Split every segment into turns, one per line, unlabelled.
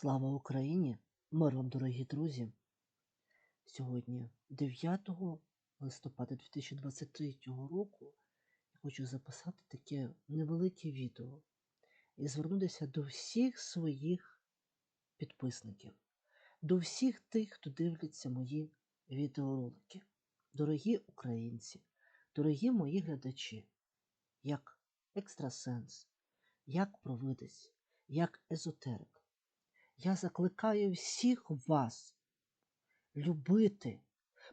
Слава Україні! Мир вам, дорогі друзі! Сьогодні, 9 листопада 2023 року, я хочу записати таке невелике відео і звернутися до всіх своїх підписників, до всіх тих, хто дивляться мої відеоролики. Дорогі українці, дорогі мої глядачі, як екстрасенс, як провидець, як езотерик. Я закликаю всіх вас любити,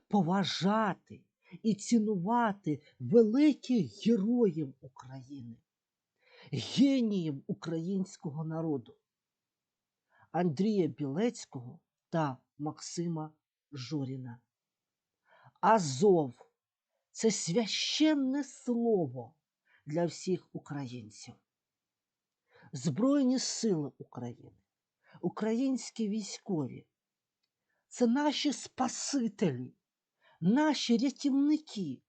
поважати і цінувати великих героїв України, геніїв українського народу Андрія Білецького та Максима Жоріна. Азов це священне слово для всіх українців. Збройні сили України українські військові. Це наші спасителі, наші рятівники.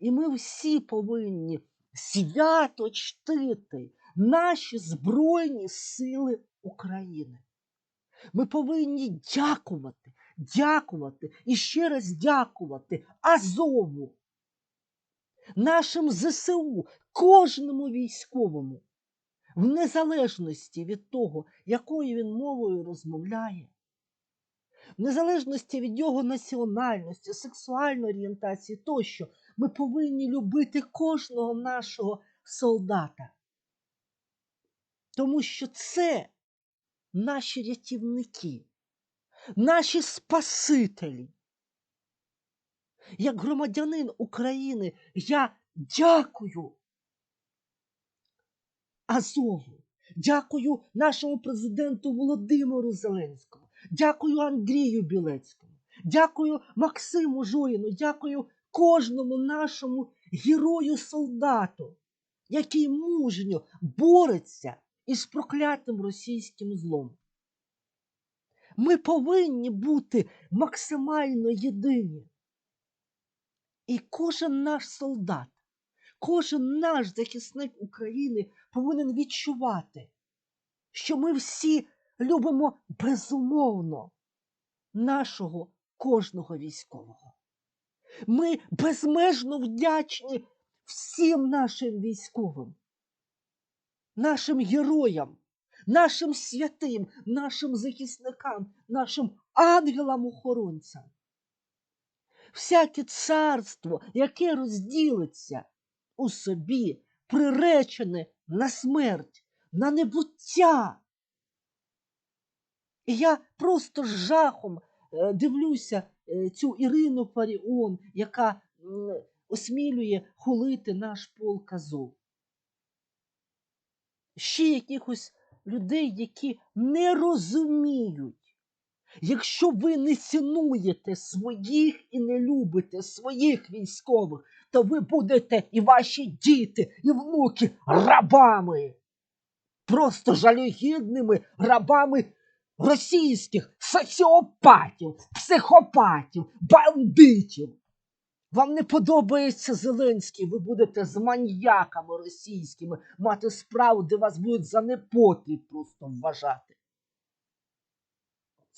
І ми всі повинні свято чтити наші Збройні Сили України. Ми повинні дякувати, дякувати і ще раз дякувати Азову, нашим ЗСУ, кожному військовому в незалежності від того, якою він мовою розмовляє, в незалежності від його національності, сексуальної орієнтації тощо, ми повинні любити кожного нашого солдата. Тому що це наші рятівники, наші спасителі. Як громадянин України я дякую Азову. Дякую нашому президенту Володимиру Зеленському. Дякую Андрію Білецькому. Дякую Максиму Жоріну. Дякую кожному нашому герою-солдату, який мужньо бореться із проклятим російським злом. Ми повинні бути максимально єдині. І кожен наш солдат Кожен наш захисник України повинен відчувати, що ми всі любимо безумовно нашого кожного військового. Ми безмежно вдячні всім нашим військовим, нашим героям, нашим святим, нашим захисникам, нашим ангелам-охоронцям. Всяке царство, яке розділиться у собі приречене на смерть, на небуття. І я просто з жахом е, дивлюся е, цю Ірину Фаріон, яка осмілює хулити наш полк Азов. Ще якихось людей, які не розуміють, Якщо ви не цінуєте своїх і не любите своїх військових, то ви будете і ваші діти, і внуки рабами, просто жалюгідними рабами російських соціопатів, психопатів, бандитів. Вам не подобається Зеленський, ви будете з маньяками російськими мати справу, де вас будуть за непотріб просто вважати.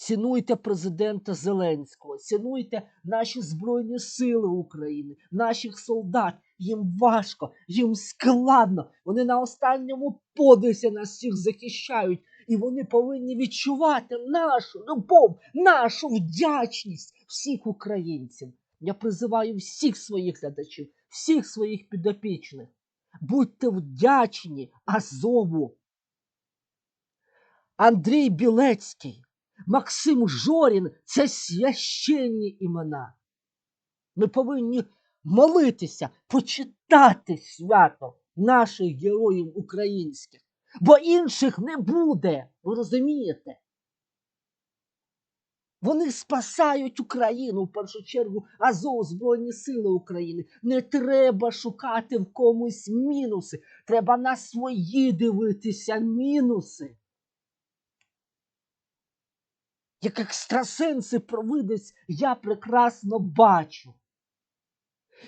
Цінуйте президента Зеленського, цінуйте наші Збройні Сили України, наших солдат. Їм важко, їм складно. Вони на останньому подисі нас всіх захищають, і вони повинні відчувати нашу любов, нашу вдячність всіх українців. Я призиваю всіх своїх глядачів, всіх своїх підопічних. Будьте вдячні Азову. Андрій Білецький. Максим Жорін це священні імена. Ми повинні молитися, почитати свято наших героїв українських, бо інших не буде, ви розумієте? Вони спасають Україну в першу чергу Азов Збройні Сили України. Не треба шукати в комусь мінуси. Треба на свої дивитися мінуси. Як екстрасенси провидець, я прекрасно бачу,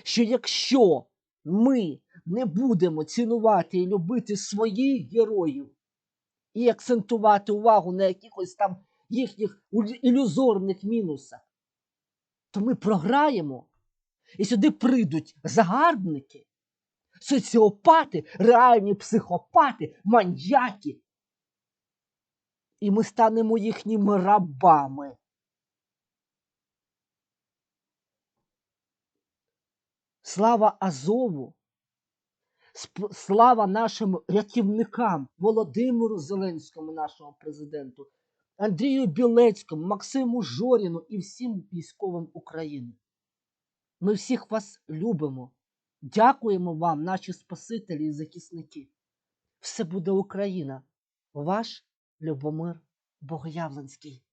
що якщо ми не будемо цінувати і любити своїх героїв і акцентувати увагу на якихось там їхніх ілюзорних мінусах, то ми програємо. І сюди прийдуть загарбники, соціопати, реальні психопати, маньяки. І ми станемо їхніми рабами. Слава Азову! Слава нашим рятівникам Володимиру Зеленському, нашому президенту, Андрію Білецькому, Максиму Жоріну і всім військовим України. Ми всіх вас любимо. Дякуємо вам, наші спасителі і захисники. Все буде Україна. Ваш Любомир Богоявленський.